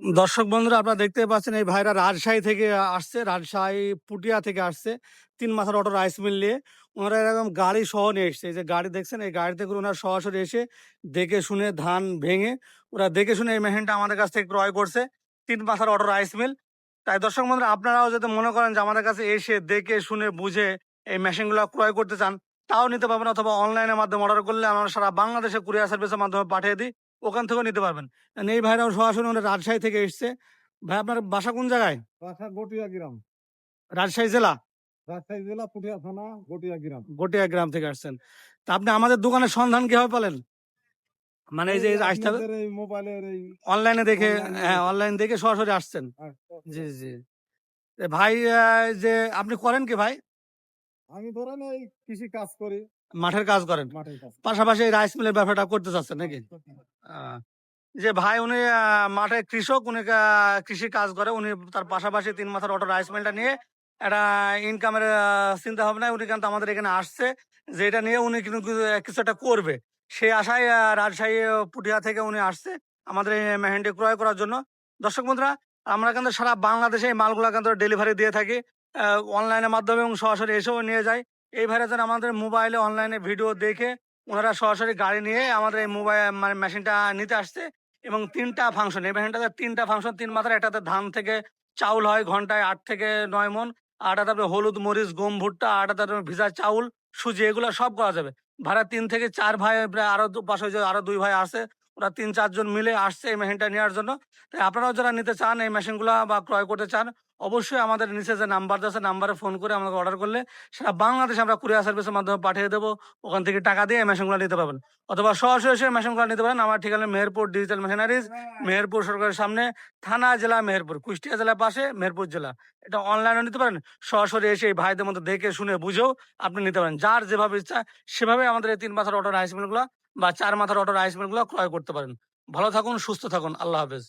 দর্শক বন্ধুরা, আপনারা দেখতে পাচ্ছেন এই ভাইরা রাজশাহী থেকে আসছে, রাজশাহী পুটিয়া থেকে আসছে, তিন মাথার অটো রাইস মিল নিয়ে। ওনারা এরকম গাড়ি সহ নিয়ে এসছে। এই যে গাড়ি দেখছেন, এই গাড়িতে করে ওনারা সরাসরি এসে দেখে শুনে ধান ভেঙে, ওরা দেখে শুনে এই মেশিনটা আমাদের কাছ থেকে ক্রয় করছে, তিন মাথার অটো রাইস মিল। তাই দর্শক বন্ধুরা, আপনারাও যদি মনে করেন যে আমাদের কাছে এসে দেখে শুনে বুঝে এই মেশিনগুলো ক্রয় করতে চান, তাও নিতে পারবেন অথবা অনলাইনের মাধ্যমে অর্ডার করলে আমরা সারা বাংলাদেশে কুরিয়ার সার্ভিসের মাধ্যমে পাঠিয়ে দিই। ওখান থেকেও নিতে পারবেন। এই ভাইরাও সরাসরি ওনারা রাজশাহী থেকে এসছে। ভাই আপনার বাসা কোন জায়গায়? বাসা গটিয়া গ্রাম। রাজশাহী জেলা? রাজশাহী জেলা পুঠিয়া থানা গটিয়া গ্রাম। গটিয়া গ্রাম থেকে আসছেন। তা আপনি আমাদের দোকানের সন্ধান কীভাবে পেলেন? মানে এই যে আসতে এই মোবাইলের এই অনলাইনে দেখে হ্যাঁ অনলাইন দেখে সরাসরি আসছেন। জি জি। ভাই যে আপনি করেন কি ভাই? আমি ধরেন এই কৃষি কাজ করি। মাঠের কাজ করেন। পাশাপাশি রাইস মিলের ব্যাপারটা করতে চাচ্ছেন নাকি? যে ভাই উনি মাঠে কৃষক, উনি কৃষি কাজ করে, উনি তার পাশাপাশি তিন মাথার অটো রাইস মিলটা নিয়ে একটা ইনকামের চিন্তা ভাবনায় উনি কিন্তু আমাদের এখানে আসছে, যে এটা নিয়ে উনি কিন্তু কিছু- একটা করবে। সেই আশায় রাজশাহী পুটিয়া থেকে উনি আসছে আমাদের এই মেহেন্দি ক্রয় করার জন্য। দর্শক বন্ধুরা, আমরা কিন্তু সারা বাংলাদেশে এই মালগুলা কিন্তু ডেলিভারি দিয়ে থাকি অনলাইনের মাধ্যমে এবং সরাসরি এসেও নিয়ে যায় এই ভাইরা যেন আমাদের মোবাইলে অনলাইনে ভিডিও দেখে ওনারা সরাসরি গাড়ি নিয়ে আমাদের এই মোবাইল মানে মেশিনটা নিতে আসছে এবং তিনটা ফাংশন এই মেশিনটাতে তিনটা ফাংশন তিন মাত্রা একটাতে ধান থেকে চাউল হয় ঘন্টায় আট থেকে নয় মন আটা তারপরে হলুদ মরিচ, গম ভুট্টা আটা তারপরে ভিজা চাউল, সুজি, এগুলো সব করা যাবে। ভাড়া তিন থেকে চার ভাই আরও পাশে আরও দুই ভাই আছে ওরা তিন চারজন মিলে আসছে এই মেশিনটা নেওয়ার জন্য। তাই আপনারাও যারা নিতে চান এই মেশিনগুলো বা ক্রয় করতে চান, অবশ্যই আমাদের নিচে যে নাম্বার আছে নাম্বারে ফোন করে আমাকে অর্ডার করলে সেটা বাংলাদেশে আমরা কুরিয়ার সার্ভিসের মাধ্যমে পাঠিয়ে দেবো। ওখান থেকে টাকা দিয়ে এই মেশিনগুলো নিতে পারবেন। অথবা সরাসরি এসে মেশিনগুলো নিতে পারেন। আমার ঠিকানা মেহেরপুর ডিজিটাল মেশিনারিজ মেহেরপুর সরকারের সামনে, থানা জেলা মেহেরপুর, কুষ্টিয়া জেলার পাশে মেহেরপুর জেলা। এটা অনলাইনে নিতে পারেন। সরাসরি এসে এই ভাইদের মধ্যে দেখে, শুনে, বুঝেও আপনি নিতে পারেন। যার যেভাবে ইচ্ছা, সেভাবে আমাদের এই তিন মাথার অর্ডার রাইস মিলগুলো বা চার মাথার অটো রাইস মিলগুলো ক্রয় করতে পারেন। ভালো থাকুন, সুস্থ থাকুন। আল্লাহ হাফেজ।